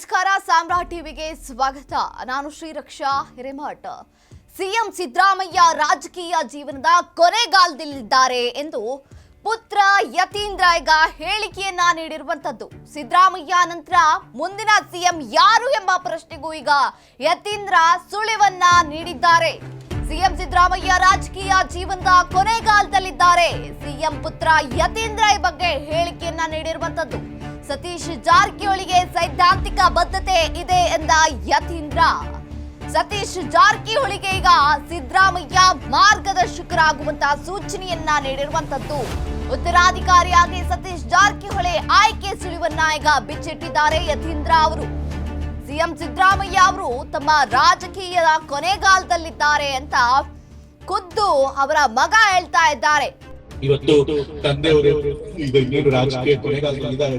ನಮಸ್ಕಾರ ಸಾಮ್ರಾಟ್ ಟಿವಿಗೆ ಸ್ವಾಗತ. ನಾನು ಶ್ರೀರಕ್ಷಾ ಹಿರೇಮಠ. ಸಿಎಂ ಸಿದ್ದರಾಮಯ್ಯ ರಾಜಕೀಯ ಜೀವನದ ಕೊನೆಗಾಲದಲ್ಲಿದ್ದಾರೆ ಎಂದು ಪುತ್ರ ಯತೀಂದ್ರ ಈಗ ಹೇಳಿಕೆಯನ್ನ ನೀಡಿರುವಂತದ್ದು ಸಿದ್ದರಾಮಯ್ಯ ನಂತರ ಮುಂದಿನ ಸಿಎಂ ಯಾರು ಎಂಬ ಪ್ರಶ್ನೆಗೂ ಈಗ ಯತೀಂದ್ರ ಸುಳಿವನ್ನ ನೀಡಿದ್ದಾರೆ. ಸಿಎಂ ಸಿದ್ದರಾಮಯ್ಯ ರಾಜಕೀಯ ಜೀವನದ ಕೊನೆಗಾಲದಲ್ಲಿದ್ದಾರೆ ಸಿಎಂ ಪುತ್ರ ಯತೀಂದ್ರ ಈ ಬಗ್ಗೆ ಹೇಳಿಕೆಯನ್ನ ನೀಡಿರುವಂತದ್ದು. ಸತೀಶ್ ಜಾರಕಿಹೊಳಿಗೆ ಸೈದ್ಧಾಂತಿಕ ಬದ್ಧತೆ ಇದೆ ಎಂದ ಯತೀಂದ್ರ. ಸತೀಶ್ ಜಾರಕಿಹೊಳಿಗೆ ಈಗ ಸಿದ್ದರಾಮಯ್ಯ ಮಾರ್ಗದರ್ಶಕರಾಗುವಂತಹ ಸೂಚನೆಯನ್ನ ನೀಡಿರುವಂತದ್ದು. ಉತ್ತರಾಧಿಕಾರಿಯಾಗಿ ಸತೀಶ್ ಜಾರಕಿಹೊಳಿ ಆಯ್ಕೆ ಸುಳಿವನ್ನ ಈಗ ಬಿಚ್ಚಿಟ್ಟಿದ್ದಾರೆ ಯತೀಂದ್ರ ಅವರು. ಸಿಎಂ ಸಿದ್ದರಾಮಯ್ಯ ಅವರು ತಮ್ಮ ರಾಜಕೀಯದ ಕೊನೆಗಾಲದಲ್ಲಿದ್ದಾರೆ ಅಂತ ಖುದ್ದು ಅವರ ಮಗ ಹೇಳ್ತಾ ಇದ್ದಾರೆ. ಇವತ್ತು ತಂದೆಯವರು ಈಗ ಇನ್ನೇನು ರಾಜಕೀಯ ಕೊನೆಗಾಲದಲ್ಲಿದ್ದಾರೆ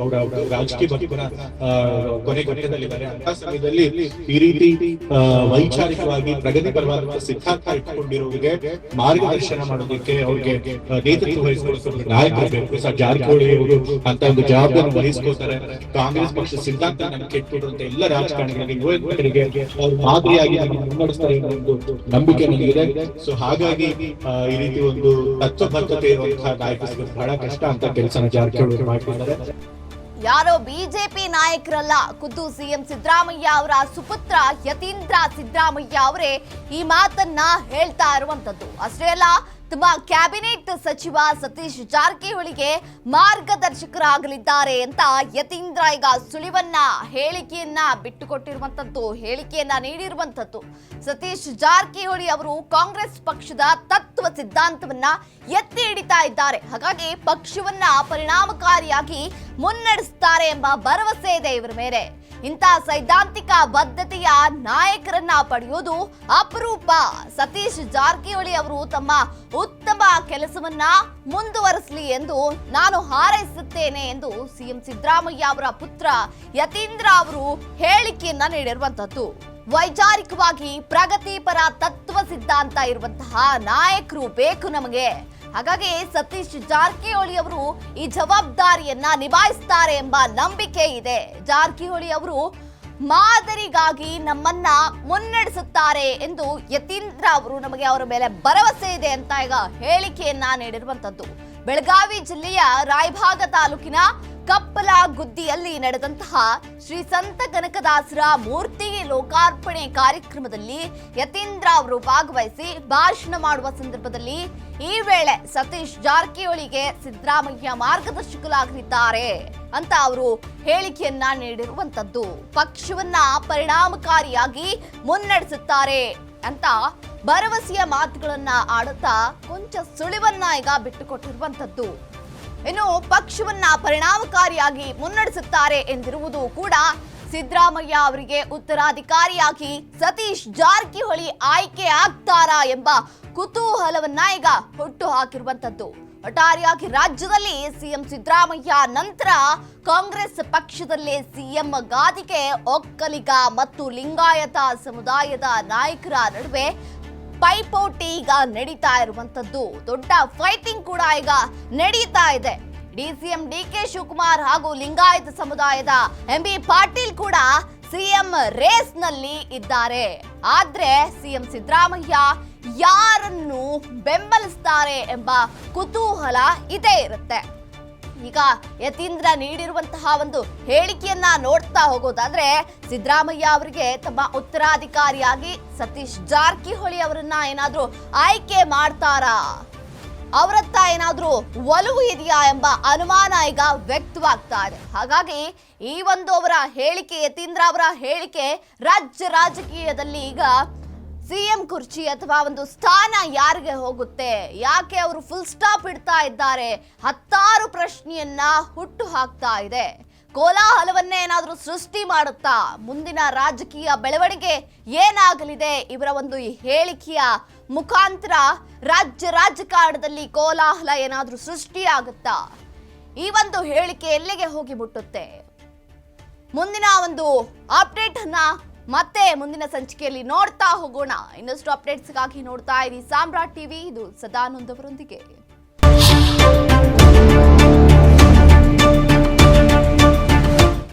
ಅವರ ರಾಜಕೀಯ ಬದುಕಿನ ಕೊನೆ ಘಟ್ಟದಲ್ಲಿದ್ದಾರೆ. ಅಂತ ಸಮಯದಲ್ಲಿ ಈ ರೀತಿ ವೈಚಾರಿಕವಾಗಿ ಪ್ರಗತಿಪರವಾದಂತಹ ಸಿದ್ಧಾಂತ ಇಟ್ಟುಕೊಂಡಿರೋರಿಗೆ ಮಾರ್ಗದರ್ಶನ ಮಾಡೋದಕ್ಕೆ ಅವ್ರಿಗೆ ನೇತೃತ್ವ ವಹಿಸ್ಕೊಳ್ಳೋಕೆ ನಾಯಕರು ಬೇಕು. ಸರ್, ಜಾರಕಿಹೊಳಿ ಅವರು ಅಂತ ಒಂದು ಜವಾಬ್ದಾರಿ ವಹಿಸ್ಕೋತಾರೆ ಕಾಂಗ್ರೆಸ್ ಪಕ್ಷ ಸಿದ್ಧಾಂತ ನಮ್ಗೆ ಕೆಟ್ಟಿರುವಂತ ಎಲ್ಲ ರಾಜಕಾರಣಿಗಳಿಗೆ ಯುವ ಯುವಕರಿಗೆ ಅವ್ರು ಮಾದರಿಯಾಗಿ ಮುನ್ನಡೆಸ್ತಾರೆ ಅನ್ನೋ ಒಂದು ನಂಬಿಕೆ ನನಗಿದೆ ಸೊ ಹಾಗಾಗಿ ಈ ರೀತಿ ಒಂದು ತತ್ವಬದ್ಧತೆ ಇರುವಂತಹ ನಾಯಕ ಸಿಗೋದು ಬಹಳ ಕಷ್ಟ ಅಂತ ಕೆಲಸ ಜಾರಕಿಹೊಳಿ ಅವ್ರು ಮಾಡ್ತಿದ್ದಾರೆ ಯಾರೋ ಬಿಜೆಪಿ ನಾಯಕರಲ್ಲ, ಖುದ್ದು ಸಿಎಂ ಸಿದ್ದರಾಮಯ್ಯ ಅವರ ಸುಪುತ್ರ ಯತೀಂದ್ರ ಸಿದ್ದರಾಮಯ್ಯ ಅವರೇ ಈ ಮಾತನ್ನ ಹೇಳ್ತಾ ಇರುವಂತದ್ದು ಅಷ್ಟೇ ಅಲ್ಲ ತಮ್ಮ ಕ್ಯಾಬಿನೆಟ್ ಸಚಿವ ಸತೀಶ್ ಜಾರಕಿಹೊಳಿಗೆ ಮಾರ್ಗದರ್ಶಕರಾಗಲಿದ್ದಾರೆ ಅಂತ ಯತೀಂದ್ರ ಈಗ ಸುಳಿವನ್ನ ಹೇಳಿಕೆಯನ್ನ ಬಿಟ್ಟುಕೊಟ್ಟಿರುವಂತದ್ದು, ಹೇಳಿಕೆಯನ್ನ ನೀಡಿರುವಂತದ್ದು. ಸತೀಶ್ ಜಾರಕಿಹೊಳಿ ಅವರು ಕಾಂಗ್ರೆಸ್ ಪಕ್ಷದ ತತ್ವ ಸಿದ್ಧಾಂತವನ್ನ ಎತ್ತಿ ಹಿಡಿತಾ ಇದ್ದಾರೆ. ಹಾಗಾಗಿ ಪಕ್ಷವನ್ನ ಪರಿಣಾಮಕಾರಿಯಾಗಿ ಮುನ್ನಡೆಸ್ತಾರೆ ಎಂಬ ಭರವಸೆ ಇದೆ ಇವರ ಮೇಲೆ. ಇಂಥ ಸೈದ್ಧಾಂತಿಕ ಬದ್ಧತೆಯ ನಾಯಕರನ್ನ ಪಡೆಯುವುದು ಅಪರೂಪ. ಸತೀಶ್ ಜಾರಕಿಹೊಳಿ ಅವರು ತಮ್ಮ ಉತ್ತಮ ಕೆಲಸವನ್ನ ಮುಂದುವರೆಸಲಿ ಎಂದು ನಾನು ಹಾರೈಸುತ್ತೇನೆ ಎಂದು ಸಿಎಂ ಸಿದ್ದರಾಮಯ್ಯ ಅವರ ಪುತ್ರ ಯತೀಂದ್ರ ಅವರು ಹೇಳಿಕೆಯನ್ನ ನೀಡಿರುವಂತದ್ದು ವೈಚಾರಿಕವಾಗಿ ಪ್ರಗತಿಪರ ತತ್ವ ಸಿದ್ಧಾಂತ ಇರುವಂತಹ ನಾಯಕರು ಬೇಕು ನಮಗೆ. ಹಾಗಾಗಿ ಸತೀಶ್ ಜಾರಕಿಹೊಳಿ ಅವರು ಈ ಜವಾಬ್ದಾರಿಯನ್ನ ನಿಭಾಯಿಸ್ತಾರೆ ಎಂಬ ನಂಬಿಕೆ ಇದೆ. ಜಾರಕಿಹೊಳಿ ಅವರು ಮಾದರಿಗಾಗಿ ನಮ್ಮನ್ನ ಮುನ್ನಡೆಸುತ್ತಾರೆ ಎಂದು ಯತೀಂದ್ರ ಅವರು ನಮಗೆ ಅವರ ಮೇಲೆ ಭರವಸೆ ಇದೆ ಅಂತ ಈಗ ಹೇಳಿಕೆಯನ್ನ ನೀಡಿರುವಂತದ್ದು. ಬೆಳಗಾವಿ ಜಿಲ್ಲೆಯ ರಾಯಭಾಗ ತಾಲೂಕಿನ ಕಪ್ಪಲ ಗುದ್ದಿಯಲ್ಲಿ ನಡೆದಂತಹ ಶ್ರೀ ಸಂತ ಕನಕದಾಸರ ಮೂರ್ತಿ ಲೋಕಾರ್ಪಣೆ ಕಾರ್ಯಕ್ರಮದಲ್ಲಿ ಯತೀಂದ್ರ ಅವರು ಭಾಗವಹಿಸಿ ಭಾಷಣ ಮಾಡುವ ಸಂದರ್ಭದಲ್ಲಿ ಈ ವೇಳೆ ಸತೀಶ್ ಜಾರಕಿಹೊಳಿಗೆ ಸಿದ್ದರಾಮಯ್ಯ ಮಾರ್ಗದರ್ಶಕರಾಗಲಿದ್ದಾರೆ ಅಂತ ಅವರು ಹೇಳಿಕೆಯನ್ನ ನೀಡಿರುವಂತದ್ದು. ಪಕ್ಷವನ್ನ ಪರಿಣಾಮಕಾರಿಯಾಗಿ ಮುನ್ನಡೆಸುತ್ತಾರೆ ಅಂತ ಭರವಸೆಯ ಮಾತುಗಳನ್ನ ಆಡುತ್ತಾ ಕೊಂಚ ಸುಳಿವನ್ನ ಈಗ ಬಿಟ್ಟುಕೊಟ್ಟಿರುವಂತದ್ದು. ಇನ್ನು ಪಕ್ಷವನ್ನ ಪರಿಣಾಮಕಾರಿಯಾಗಿ ಮುನ್ನಡೆಸುತ್ತಾರೆ ಎಂದಿರುವುದು ಕೂಡ ಸಿದ್ದರಾಮಯ್ಯ ಅವರಿಗೆ ಉತ್ತರಾಧಿಕಾರಿಯಾಗಿ ಸತೀಶ್ ಜಾರಕಿಹೊಳಿ ಆಯ್ಕೆ ಆಗ್ತಾರಾ ಎಂಬ ಕುತೂಹಲವನ್ನ ಈಗ ಹುಟ್ಟು ಹಾಕಿರುವಂತದ್ದು. ಒಟ್ಟಾರೆಯಾಗಿ ರಾಜ್ಯದಲ್ಲಿ ಸಿಎಂ ಸಿದ್ದರಾಮಯ್ಯ ನಂತರ ಕಾಂಗ್ರೆಸ್ ಪಕ್ಷದಲ್ಲೇ ಸಿಎಂ ಗಾದಿಗೆ ಒಕ್ಕಲಿಗ ಮತ್ತು ಲಿಂಗಾಯತ ಸಮುದಾಯದ ನಾಯಕರ ನಡುವೆ ಪೈಪೋಟಿ ಈಗ ನಡೀತಾ ಇರುವಂತದ್ದು. ದೊಡ್ಡ ಫೈಟಿಂಗ್ ಕೂಡ ಈಗ ನಡೀತಾ ಇದೆ. ಡಿಸಿಎಂ ಡಿ ಕೆ ಶಿವಕುಮಾರ್ ಹಾಗೂ ಲಿಂಗಾಯತ ಸಮುದಾಯದ ಎಂ ಬಿ ಪಾಟೀಲ್ ಕೂಡ ಸಿಎಂ ರೇಸ್ನಲ್ಲಿ ಇದ್ದಾರೆ. ಆದ್ರೆ ಸಿಎಂ ಸಿದ್ದರಾಮಯ್ಯ ಯಾರನ್ನು ಬೆಂಬಲಿಸ್ತಾರೆ ಎಂಬ ಕುತೂಹಲ ಇದೇ ಇರುತ್ತೆ. ಈಗ ಯತೀಂದ್ರ ನೀಡಿರುವಂತಹ ಒಂದು ಹೇಳಿಕೆಯನ್ನ ನೋಡ್ತಾ ಹೋಗೋದಾದ್ರೆ ಸಿದ್ದರಾಮಯ್ಯ ಅವರಿಗೆ ತಮ್ಮ ಉತ್ತರಾಧಿಕಾರಿಯಾಗಿ ಸತೀಶ್ ಜಾರಕಿಹೊಳಿ ಅವರನ್ನ ಏನಾದ್ರೂ ಆಯ್ಕೆ ಮಾಡ್ತಾರಾ? ಅವರತ್ತ ಏನಾದರೂ ಒಲವು ಇದೆಯಾ ಎಂಬ ಅನುಮಾನ ಈಗ ವ್ಯಕ್ತವಾಗ್ತಾ ಇದೆ ಹಾಗಾಗಿ ಈ ಒಂದು ಅವರ ಹೇಳಿಕೆ, ಯತೀಂದ್ರ ಅವರ ಹೇಳಿಕೆ ರಾಜ್ಯ ರಾಜಕೀಯದಲ್ಲಿ ಈಗ ಸಿಎಂ ಕುರ್ಚಿ ಅಥವಾ ಒಂದು ಸ್ಥಾನ ಯಾರಿಗೆ ಹೋಗುತ್ತೆ, ಯಾಕೆ ಅವರು ಫುಲ್ ಸ್ಟಾಪ್ ಇಡ್ತಾ ಇದ್ದಾರೆ ಹತ್ತಾರು ಪ್ರಶ್ನೆಯನ್ನ ಹುಟ್ಟು ಹಾಕ್ತಾ ಇದೆ. ಕೋಲಾಹಲವನ್ನೇ ಏನಾದರೂ ಸೃಷ್ಟಿ ಮಾಡುತ್ತಾ? ಮುಂದಿನ ರಾಜಕೀಯ ಬೆಳವಣಿಗೆ ಏನಾಗಲಿದೆ? ಇವರ ಒಂದು ಹೇಳಿಕೆಯ ಮುಖಾಂತರ ರಾಜ್ಯ ರಾಜಕಾರಣದಲ್ಲಿ ಕೋಲಾಹಲ ಏನಾದರೂ ಸೃಷ್ಟಿಯಾಗುತ್ತಾ? ಈ ಒಂದು ಹೇಳಿಕೆ ಎಲ್ಲಿಗೆ ಹೋಗಿ ಮುಟ್ಟುತ್ತೆ? ಮುಂದಿನ ಒಂದು ಅಪ್ಡೇಟ್ ಅನ್ನ ಮತ್ತೆ ಮುಂದಿನ ಸಂಚಿಕೆಯಲ್ಲಿ ನೋಡ್ತಾ ಹೋಗೋಣ. ಇನ್ನಷ್ಟು ಅಪ್ಡೇಟ್ಸ್ಗಾಗಿ ನೋಡ್ತಾ ಇರಿ. ಸಾಮ್ರಾಟ್ ಟಿವಿ, ಇದು ಸದಾನಂದವರೊಂದಿಗೆ.